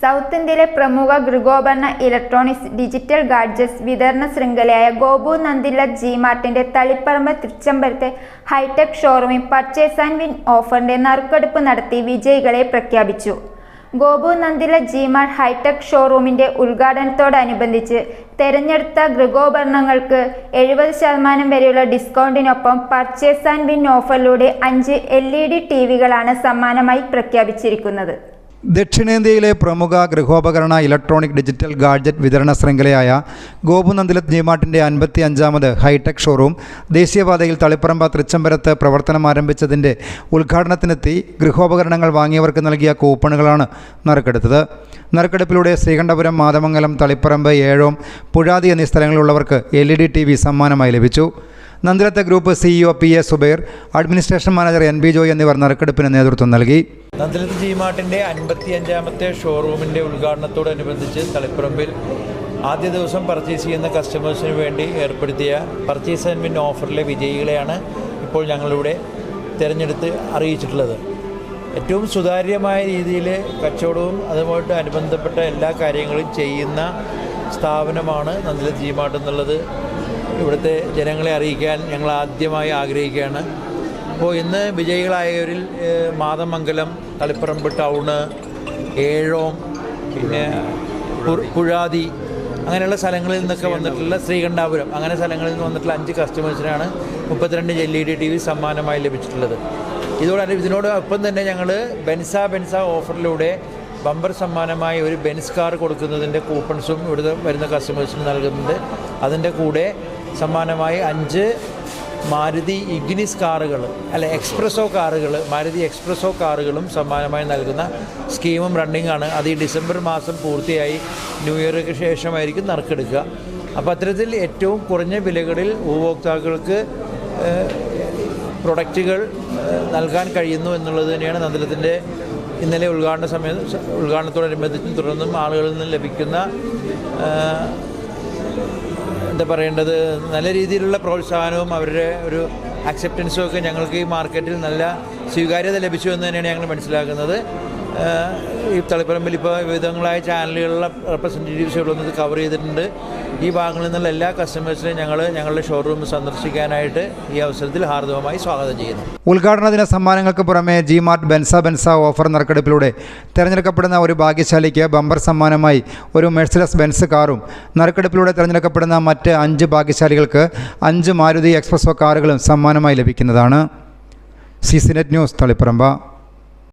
South ഇന്ത്യയിലെ പ്രമുഖ ഗൃഹോപകരണ electronics digital gadgets വിതരണ ശൃംഖലയായ ഗോപു നന്ദില ജി മാർട്ടിന്റെ തളിപ്പറമ്പ് തൃച്ചമ്പലത്തെ ഹൈടെക് ഷോറൂമിൽ പർച്ചേസ് ആൻഡ് വിൻ ഓഫറിന്റെ നറുക്കെടുപ്പ് നടത്തി വിജയികളെ പ്രഖ്യാപിച്ചു. Gopu Nandila G mart hitech ഷോറൂമിന്റെ ഉദ്ഘാടനത്തോടനുബന്ധിച്ച് തെരഞ്ഞെടുത്ത ഗൃഹോപകരണങ്ങൾക്ക് എഴുപത് ശതമാനം വരെയുള്ള ഡിസ്കൗണ്ടിനൊപ്പം പർച്ചേസ് ആൻഡ് വിൻ ഓഫറിലൂടെ അഞ്ച് എൽ ഇ ഡി ടി വികളാണ് സമ്മാനമായി പ്രഖ്യാപിച്ചിരിക്കുന്നത്. ദക്ഷിണേന്ത്യയിലെ പ്രമുഖ ഗൃഹോപകരണ ഇലക്ട്രോണിക് ഡിജിറ്റൽ ഗാഡ്ജറ്റ് വിതരണ ശൃംഖലയായ ഗോപുനന്ദിലത് ജിമാട്ടിന്റെ അൻപത്തി അഞ്ചാമത് ഹൈടെക് ഷോറൂം ദേശീയപാതയിൽ തളിപ്പറമ്പ തൃച്ചംബരത്ത് പ്രവർത്തനം ആരംഭിച്ചതിന്റെ ഉദ്ഘാടനത്തിനെത്തി ഗൃഹോപകരണങ്ങൾ വാങ്ങിയവർക്ക് നൽകിയ കൂപ്പണുകളാണ് നറുക്കെടുത്തത്. നറുക്കെടുപ്പിലൂടെ ശ്രീകണ്ഠപുരം മാതമംഗലം തളിപ്പറമ്പ് ഏഴോം പുഴാതി എന്നീ സ്ഥലങ്ങളിലുള്ളവർക്ക് L E D T V സമ്മാനമായി ലഭിച്ചു. നന്ദിലത്തെ group CEO P A Zubair administration manager N B Joy എന്നിവർ നറുക്കെടുപ്പിന് നേതൃത്വം നൽകി. നന്ദലത്ത് ജീമാട്ടിന്റെ അൻപത്തി അഞ്ചാമത്തെ ഷോറൂമിന്റെ ഉദ്ഘാടനത്തോടനുബന്ധിച്ച് തളിപ്പറമ്പിൽ ആദ്യ ദിവസം പർച്ചേസ് ചെയ്യുന്ന കസ്റ്റമേഴ്സിന് വേണ്ടി ഏർപ്പെടുത്തിയ പർച്ചേസ് ആൻഡ് വിൻ ഓഫറിലെ വിജയികളെയാണ് ഇപ്പോൾ ഞങ്ങളിവിടെ തിരഞ്ഞെടുത്ത് അറിയിച്ചിട്ടുള്ളത്. ഏറ്റവും സുതാര്യമായ രീതിയിൽ കച്ചവടവും അതുമായിട്ട് അനുബന്ധപ്പെട്ട എല്ലാ കാര്യങ്ങളും ചെയ്യുന്ന സ്ഥാപനമാണ് നന്ദിലത്ത് ജിമാർട്ട് എന്നുള്ളത്. ഇവിടുത്തെ ജനങ്ങളെ അറിയിക്കാൻ ഞങ്ങൾ ആദ്യമായി ആഗ്രഹിക്കുകയാണ്. അപ്പോൾ ഇന്ന് വിജയികളായവരിൽ മാതമംഗലം തളിപ്പറമ്പ് ടൗണ് ഏഴോം പിന്നെ പുഴാതി അങ്ങനെയുള്ള സ്ഥലങ്ങളിൽ നിന്നൊക്കെ വന്നിട്ടുള്ള ശ്രീകണ്ഠാപുരം. അങ്ങനെ സ്ഥലങ്ങളിൽ നിന്ന് വന്നിട്ടുള്ള അഞ്ച് കസ്റ്റമേഴ്സിനാണ് മുപ്പത്തിരണ്ട് L E D T V സമ്മാനമായി ലഭിച്ചിട്ടുള്ളത്. ഇതോടെ ഇതിനോടൊപ്പം തന്നെ ഞങ്ങൾ ബെൻസ ബെൻസ ഓഫറിലൂടെ ബമ്പർ സമ്മാനമായി ഒരു ബെൻസ് കാർ കൊടുക്കുന്നതിന്റെ കൂപ്പൺസും ഇവിടുത്തെ വരുന്ന കസ്റ്റമേഴ്സിന് നൽകുന്നുണ്ട്. അതിന്റെ കൂടെ സമ്മാനമായി അഞ്ച് മാരുതി ഇഗ്നിസ് കാറുകൾ അല്ല എക്സ്പ്രസോ കാറുകൾ മാരുതി എക്സ്പ്രസോ കാറുകളും സമ്മാനമായി നൽകുന്ന സ്കീമും റണ്ണിംഗ് ആണ് അത് ഈ ഡിസംബർ മാസം പൂർത്തിയായി. ന്യൂ ഇയർക്ക് ശേഷമായിരിക്കും നറുക്കെടുക്കുക. അപ്പോൾ അത്തരത്തിൽ ഏറ്റവും കുറഞ്ഞ വിലകളിൽ ഉപഭോക്താക്കൾക്ക് പ്രൊഡക്റ്റുകൾ നൽകാൻ കഴിയുന്നു എന്നുള്ളത് തന്നെയാണ് നന്ദനത്തിന്റെ ഇന്നലെ ഉദ്ഘാടന സമയം ഉദ്ഘാടനത്തോടനുബന്ധിച്ചും തുടർന്നും ആളുകളിൽ നിന്ന് ലഭിക്കുന്ന എന്താ പറയേണ്ടത്? നല്ല രീതിയിലുള്ള പ്രോത്സാഹനവും അവരുടെ ഒരു അക്സെപ്റ്റൻസും ഒക്കെ ഞങ്ങൾക്ക് ഈ മാർക്കറ്റിൽ നല്ല സ്വീകാര്യത ലഭിച്ചു എന്ന് തന്നെയാണ് ഞങ്ങൾ മനസ്സിലാക്കുന്നത്. ഈ തളിപ്പറമ്പിൽ ഇപ്പോൾ വിവിധങ്ങളായ ചാനലുകളിലെ റെപ്രസെന്റേറ്റീവ്സ് ഇവിടെ വന്നത് കവർ ചെയ്തിട്ടുണ്ട്. ഈ ഭാഗങ്ങളിൽ നിന്നുള്ള എല്ലാ കസ്റ്റമേഴ്സിനെയും ഞങ്ങൾ ഞങ്ങളുടെ ഷോറൂം സന്ദർശിക്കാനായിട്ട് ഈ അവസരത്തിൽ ഹാർദവമായി സ്വാഗതം ചെയ്യുന്നു. ഉദ്ഘാടന ദിന സമ്മാനങ്ങൾക്ക് പുറമെ G mart Benz Benz offer നറുക്കെടുപ്പിലൂടെ തിരഞ്ഞെടുക്കപ്പെടുന്ന ഒരു ഭാഗ്യശാലിക്ക് ബമ്പർ സമ്മാനമായി ഒരു മെഴ്സിലസ് ബെൻസ് കാറും നറുക്കെടുപ്പിലൂടെ തിരഞ്ഞെടുക്കപ്പെടുന്ന മറ്റ് അഞ്ച് ഭാഗ്യശാലികൾക്ക് അഞ്ച് മാരുതി എക്സ്പ്രസോ കാറുകളും സമ്മാനമായി ലഭിക്കുന്നതാണ്. C C net news Thaliparamba.